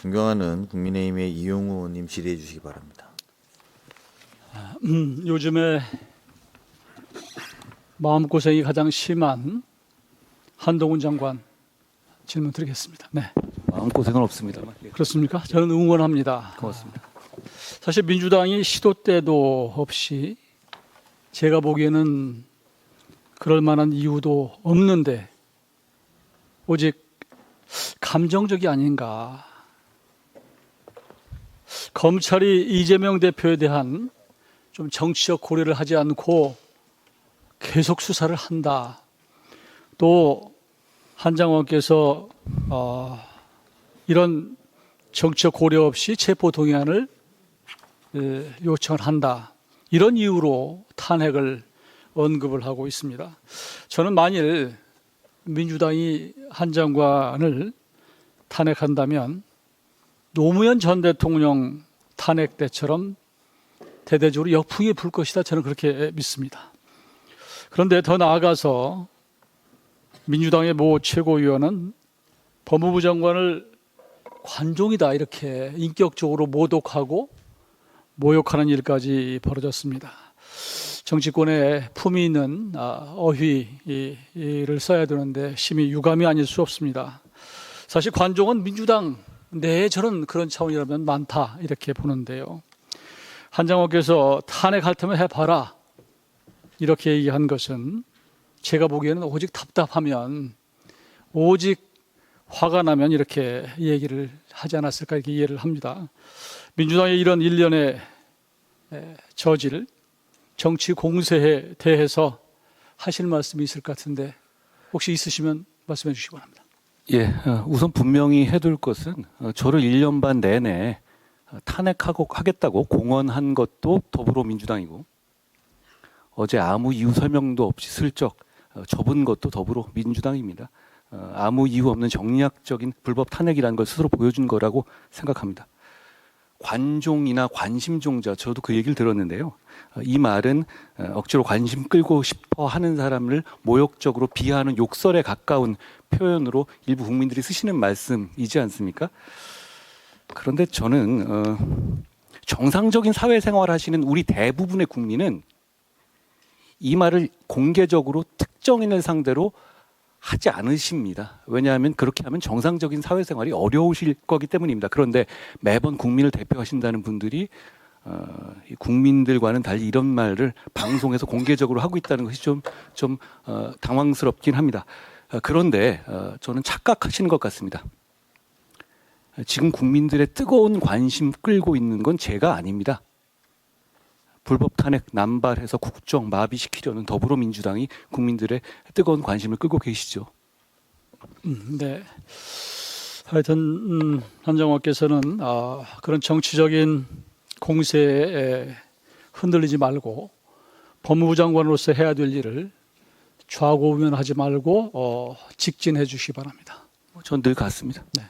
존경하는 국민의힘의 이용우 의원님 질의해 주시기 바랍니다. 음, 요즘에 마음고생이 가장 심한 한동훈 장관 질문 드리겠습니다. 네. 마음 고생은 없습니다만 예, 그렇습니까? 저는 응원합니다. 고맙습니다. 사실 민주당이 시도 때도 없이 제가 보기에는 그럴 만한 이유도 없는데 오직 감정적이 아닌가. 검찰이 이재명 대표에 대한 좀 정치적 고려를 하지 않고 계속 수사를 한다. 또 한장원께서 어, 이런 정치적 고려 없이 체포 동의안을 에, 요청을 한다. 이런 이유로 탄핵을 언급을 하고 있습니다. 저는 만일 민주당이 한 장관을 탄핵한다면 노무현 전 대통령 탄핵 때처럼 대대적으로 역풍이 불 것이다. 저는 그렇게 믿습니다. 그런데 더 나아가서 민주당의 모 최고위원은 법무부 장관을 관종이다 이렇게 인격적으로 모독하고 모욕하는 일까지 벌어졌습니다. 정치권에 품위 있는 아, 어휘를 써야 되는데 심히 유감이 아닐 수 없습니다. 사실 관종은 민주당 내에 저는 그런 차원이라면 많다 이렇게 보는데요. 한장호께서 탄핵할 테면 해봐라 이렇게 얘기한 것은 제가 보기에는 오직 답답하면 오직 화가 나면 이렇게 얘기를 하지 않았을까 이렇게 이해를 합니다. 민주당의 이런 일련의 에, 저질 정치 공세에 대해서 하실 말씀이 있을 것 같은데 혹시 있으시면 말씀해 주시기 바랍니다. 예, 어, 우선 분명히 해둘 것은 어, 저를 1년 반 내내 어, 탄핵하고 하겠다고 공언한 것도 더불어민주당이고 어제 아무 이유 설명도 없이 슬쩍 어, 접은 것도 더불어민주당입니다. 어, 아무 이유 없는 정략적인 불법 탄핵이라는 걸 스스로 보여준 거라고 생각합니다. 관종이나 관심종자 저도 그 얘기를 들었는데요. 어, 이 말은 어, 억지로 관심 끌고 싶어 하는 사람을 모욕적으로 비하하는 욕설에 가까운 표현으로 일부 국민들이 쓰시는 말씀이지 않습니까? 그런데 저는 어, 정상적인 사회생활 하시는 우리 대부분의 국민은 이 말을 공개적으로 특정인을 상대로 하지 않으십니다. 왜냐하면 그렇게 하면 정상적인 사회생활이 어려우실 거기 때문입니다. 그런데 매번 국민을 대표하신다는 분들이 어, 이 국민들과는 달리 이런 말을 방송에서 공개적으로 하고 있다는 것이 좀, 좀 어, 당황스럽긴 합니다. 어, 그런데 어, 저는 착각하시는 것 같습니다. 지금 국민들의 뜨거운 관심 끌고 있는 건 제가 아닙니다. 불법 탄핵 남발해서 국정 마비시키려는 더불어민주당이 국민들의 뜨거운 관심을 끌고 계시죠. 음, 네. 하여튼 음, 한정호께서는 아, 그런 정치적인 공세에 흔들리지 말고 법무부 장관으로서 해야 될 일을 좌고우면하지 말고 어, 직진해 주시기 바랍니다. 전 늘 같습니다. 네.